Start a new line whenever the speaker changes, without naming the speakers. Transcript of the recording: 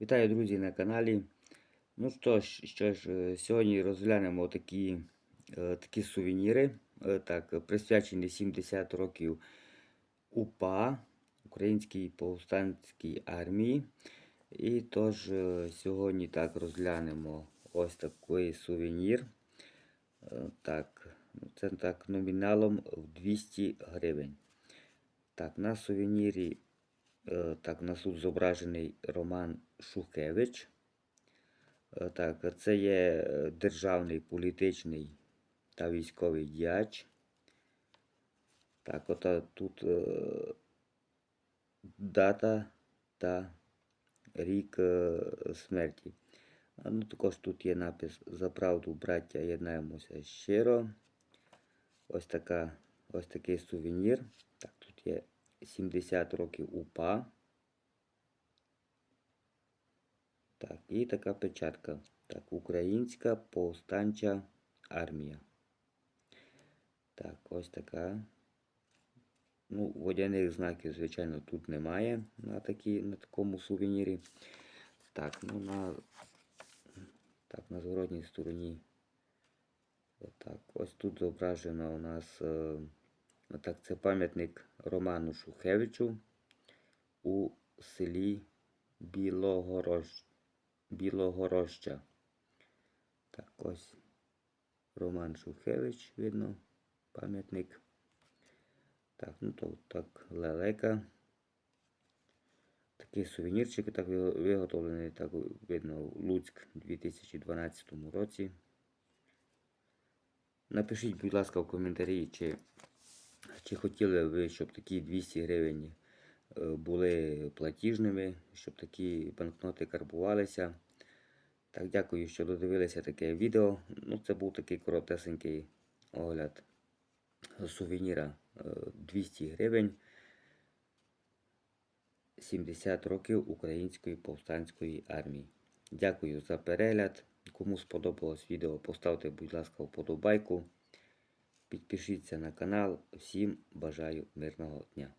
Вітаю, друзі, на каналі. Ну що ж, що ж, е, сьогодні розглянемо такі, е, такі сувеніри, е, так, присвячені 70 років УПА, Українській повстанській армії. І тож сьогодні так розглянемо ось такий сувенір. Так, ну, це так номіналом в 200 гривень. Так, на сувенірі Так, у нас тут зображений Роман Шухевич. Е, Так, це є е, державний політичний та військовий діяч. Так, от тут е, дата та рік е, смерті. Ну, також тут є напис За правду, браття, єднаємося щиро. Ось така, ось такий сувенір. Так, тут є 70 років УПА. Так, і така печатка. Так, Українська повстанча армія. Так, ось така. Ну, водяних знаків, звичайно, тут немає на, такі, на такому сувенірі. Так, ну на, так, на зворотній стороні. Отак. Ось тут зображено у нас. Е, Так, це пам'ятник Роману Шухевичу у селі Білогорож... Білогороща. Так, ось Роман Шухевич, видно, пам'ятник. Так, ну то так, лелека. Такий сувенірчик так ви- виготовлений, так видно, Луцьк у 2012 році. Напишіть, будь ласка, в коментарі, чи чи хотіли ви, щоб такі 200 гривень е, були платіжними, щоб такі банкноти карбувалися? Так, дякую, що додивилися таке відео. Ну, це був такий коротесенький огляд сувеніра е, 200 гривень. 70 років Української повстанської армії. Дякую за перегляд. Кому сподобалось відео, поставте, будь ласка, вподобайку. Підпишіться на канал. Всім бажаю мирного дня.